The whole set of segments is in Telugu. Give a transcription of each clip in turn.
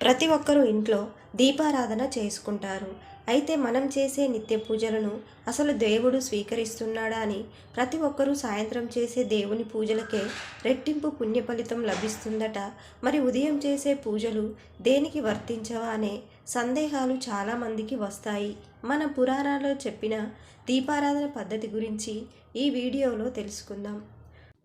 ప్రతి ఒక్కరూ ఇంట్లో దీపారాధన చేసుకుంటారు. అయితే మనం చేసే నిత్య పూజలను అసలు దేవుడు స్వీకరిస్తున్నాడా అని ప్రతి ఒక్కరూ సాయంత్రం చేసే దేవుని పూజలకే రెట్టింపు పుణ్య ఫలితం లభిస్తుందట. మరి ఉదయం చేసే పూజలు దేనికి వర్తించవా అనే సందేహాలు చాలామందికి వస్తాయి. మన పురాణాల్లో చెప్పిన దీపారాధన పద్ధతి గురించి ఈ వీడియోలో తెలుసుకుందాం.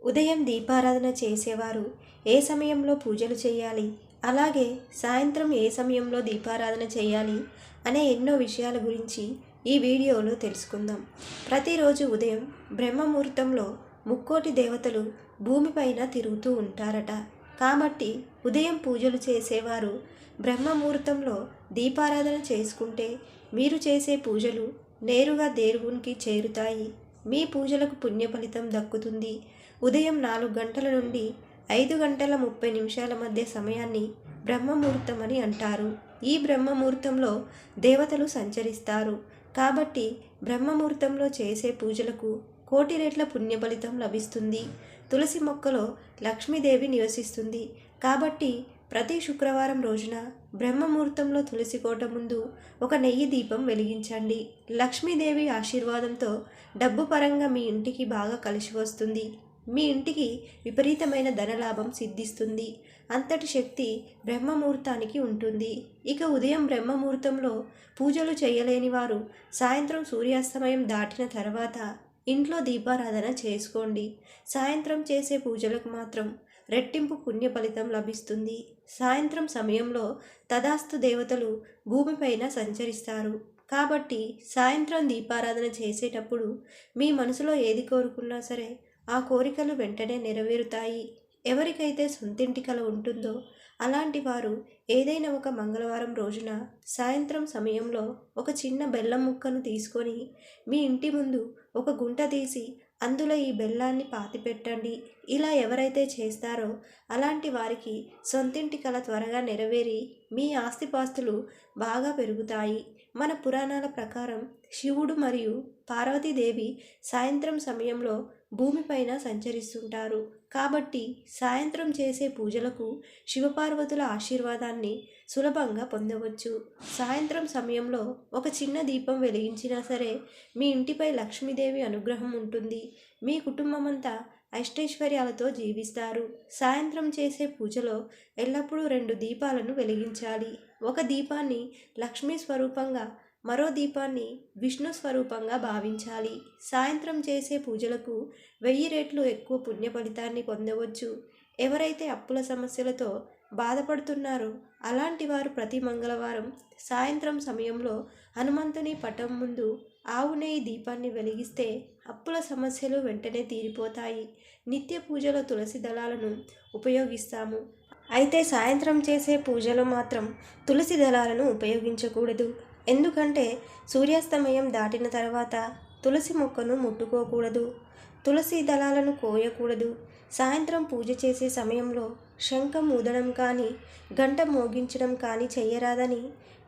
ఉదయం దీపారాధన చేసేవారు ఏ సమయంలో పూజలు చేయాలి? అలాగే సాయంత్రం ఏ సమయంలో దీపారాధన చేయాలి అనే ఎన్నో విషయాల గురించి ఈ వీడియోలో తెలుసుకుందాం. ప్రతిరోజు ఉదయం బ్రహ్మముహూర్తంలో ముక్కోటి దేవతలు భూమిపైన తిరుగుతూ ఉంటారట. కాబట్టి ఉదయం పూజలు చేసేవారు బ్రహ్మముహూర్తంలో దీపారాధన చేసుకుంటే మీరు చేసే పూజలు నేరుగా దేవునికి చేరుతాయి. మీ పూజలకు పుణ్య ఫలితం దక్కుతుంది. ఉదయం నాలుగు గంటల నుండి ఐదు గంటల ముప్పై నిమిషాల మధ్య సమయాన్ని బ్రహ్మముహూర్తం అని అంటారు. ఈ బ్రహ్మముహూర్తంలో దేవతలు సంచరిస్తారు. కాబట్టి బ్రహ్మముహూర్తంలో చేసే పూజలకు కోటి రెట్ల పుణ్య ఫలితం లభిస్తుంది. తులసి మొక్కలో లక్ష్మీదేవి నివసిస్తుంది. కాబట్టి ప్రతి శుక్రవారం రోజున బ్రహ్మముహూర్తంలో తులసి కోట ముందు ఒక నెయ్యి దీపం వెలిగించండి. లక్ష్మీదేవి ఆశీర్వాదంతో డబ్బు పరంగా మీ ఇంటికి బాగా కలిసి వస్తుంది. మీ ఇంటికి విపరీతమైన ధనలాభం సిద్ధిస్తుంది. అంతటి శక్తి బ్రహ్మముహూర్తానికి ఉంటుంది. ఇక ఉదయం బ్రహ్మముహూర్తంలో పూజలు చేయలేని వారు సాయంత్రం సూర్యాస్తమయం దాటిన తర్వాత ఇంట్లో దీపారాధన చేసుకోండి. సాయంత్రం చేసే పూజలకు మాత్రం రెట్టింపు పుణ్య ఫలితం లభిస్తుంది. సాయంత్రం సమయంలో తదాస్తు దేవతలు భూమిపైన సంచరిస్తారు. కాబట్టి సాయంత్రం దీపారాధన చేసేటప్పుడు మీ మనసులో ఏది కోరుకున్నా సరే ఆ కోరికలు వెంటనే నెరవేరుతాయి. ఎవరికైతే సొంతింటి కల ఉంటుందో అలాంటి వారు ఏదైనా ఒక మంగళవారం రోజున సాయంత్రం సమయంలో ఒక చిన్న బెల్లం ముక్కను తీసుకొని మీ ఇంటి ముందు ఒక గుంట తీసి అందులో ఈ బెల్లాన్ని పాతిపెట్టండి ఇలా ఎవరైతే చేస్తారో అలాంటి వారికి సొంతింటి కల త్వరగా నెరవేరి మీ ఆస్తిపాస్తులు బాగా పెరుగుతాయి. మన పురాణాల ప్రకారం శివుడు మరియు పార్వతీదేవి సాయంత్రం సమయంలో భూమిపైన సంచరిస్తుంటారు. కాబట్టి సాయంత్రం చేసే పూజలకు శివపార్వతుల ఆశీర్వాదాన్ని సులభంగా పొందవచ్చు. సాయంత్రం సమయంలో ఒక చిన్న దీపం వెలిగించినా సరే మీ ఇంటిపై లక్ష్మీదేవి అనుగ్రహం ఉంటుంది. మీ కుటుంబమంతా అష్టైశ్వర్యాలతో జీవిస్తారు. సాయంత్రం చేసే పూజలో ఎల్లప్పుడూ రెండు దీపాలను వెలిగించాలి. ఒక దీపాన్ని లక్ష్మీ స్వరూపంగా మరో దీపాన్ని విష్ణు స్వరూపంగా భావించాలి. సాయంత్రం చేసే పూజలకు వెయ్యి రెట్లు ఎక్కువ పుణ్య ఫలితాన్ని పొందవచ్చు. ఎవరైతే అప్పుల సమస్యలతో బాధపడుతున్నారో అలాంటి వారు ప్రతి మంగళవారం సాయంత్రం సమయంలో హనుమంతుని పటం ముందు ఆవు నెయ్యి దీపాన్ని వెలిగిస్తే అప్పుల సమస్యలు వెంటనే తీరిపోతాయి. నిత్య పూజలో తులసి దళాలను ఉపయోగిస్తాము. అయితే సాయంత్రం చేసే పూజలో మాత్రం తులసి దళాలను ఉపయోగించకూడదు. ఎందుకంటే సూర్యాస్తమయం దాటిన తర్వాత తులసి మొక్కను ముట్టుకోకూడదు. తులసి దళాలను కోయకూడదు. సాయంత్రం పూజ చేసే సమయంలో శంఖం ఊదడం కానీ గంట మోగించడం కానీ చేయరాదని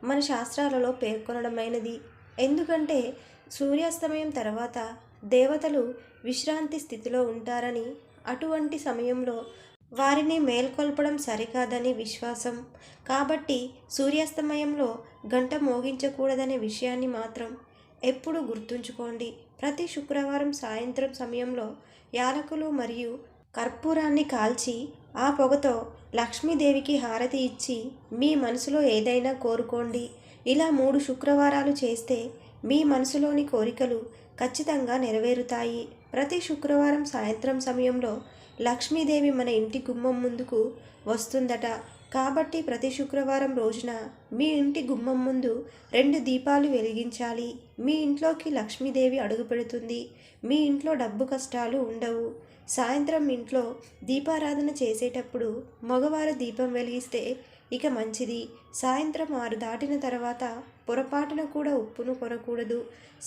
మన శాస్త్రాలలో పేర్కొనడమైనది. ఎందుకంటే సూర్యాస్తమయం తర్వాత దేవతలు విశ్రాంతి స్థితిలో ఉంటారని అటువంటి సమయంలో వారిని మేల్కొల్పడం సరికాదని విశ్వాసం. కాబట్టి సూర్యాస్తమయంలో గంట మోగించకూడదనే విషయాన్ని మాత్రం ఎప్పుడూ గుర్తుంచుకోండి. ప్రతి శుక్రవారం సాయంత్రం సమయంలో యాలకులు మరియు కర్పూరాన్ని కాల్చి ఆ పొగతో లక్ష్మీదేవికి హారతి ఇచ్చి మీ మనసులో ఏదైనా కోరుకోండి. ఇలా మూడు శుక్రవారాలు చేస్తే మీ మనసులోని కోరికలు ఖచ్చితంగా నెరవేరుతాయి. ప్రతి శుక్రవారం సాయంత్రం సమయంలో లక్ష్మీదేవి మన ఇంటి గుమ్మం ముందుకు వస్తుందట. కాబట్టి ప్రతి శుక్రవారం రోజున మీ ఇంటి గుమ్మం ముందు రెండు దీపాలు వెలిగించాలి. మీ ఇంట్లోకి లక్ష్మీదేవి అడుగు పెడుతుంది. మీ ఇంట్లో డబ్బు కష్టాలు ఉండవు. సాయంత్రం ఇంట్లో దీపారాధన చేసేటప్పుడు మగవారు దీపం వెలిగిస్తే ఇక మంచిది. సాయంత్రం ఆరు దాటిన తర్వాత పొరపాటున కూడా ఉప్పును కొనకూడదు.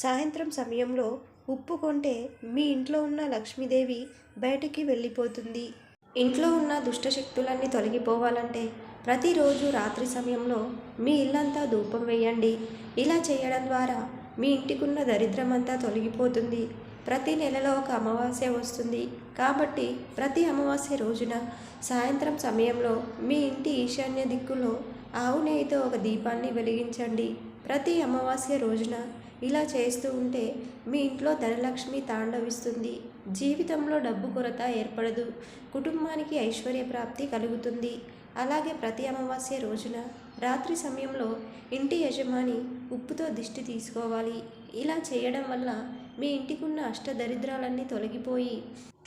సాయంత్రం సమయంలో ఉప్పు కొంటే మీ ఇంట్లో ఉన్న లక్ష్మీదేవి బయటికి వెళ్ళిపోతుంది. ఇంట్లో ఉన్న దుష్టశక్తులన్నీ తొలగిపోవాలంటే ప్రతిరోజు రాత్రి సమయంలో మీ ఇల్లంతా ధూపం వేయండి. ఇలా చేయడం ద్వారా మీ ఇంటికున్న దరిద్రమంతా తొలగిపోతుంది. ప్రతి నెలలో ఒక అమావాస్య వస్తుంది. కాబట్టి ప్రతి అమావాస్య రోజున సాయంత్రం సమయంలో మీ ఇంటి ఈశాన్య దిక్కులో ఆవు నెయ్యితో ఒక దీపాన్ని వెలిగించండి. ప్రతి అమావాస్య రోజున ఇలా చేస్తూ ఉంటే మీ ఇంట్లో ధనలక్ష్మి తాండవిస్తుంది. జీవితంలో డబ్బు కొరత ఏర్పడదు. కుటుంబానికి ఐశ్వర్య ప్రాప్తి కలుగుతుంది. అలాగే ప్రతి అమావాస్య రోజున రాత్రి సమయంలో ఇంటి యజమాని ఉప్పుతో దిష్టి తీసుకోవాలి. ఇలా చేయడం వల్ల మీ ఇంటికున్న అష్టదరిద్రాలన్నీ తొలగిపోయి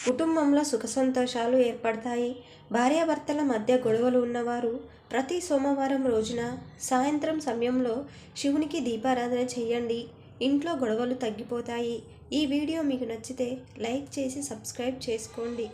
కుటుంబంలో సుఖ సంతోషాలు ఏర్పడతాయి. భార్యాభర్తల మధ్య గొడవలు ఉన్నవారు ప్రతి సోమవారం రోజున సాయంత్రం సమయంలో శివునికి దీపారాధన చేయండి. ఇంట్లో గొడవలు తగ్గిపోతాయి. ఈ వీడియో మీకు నచ్చితే లైక్ చేసి సబ్స్క్రైబ్ చేసుకోండి.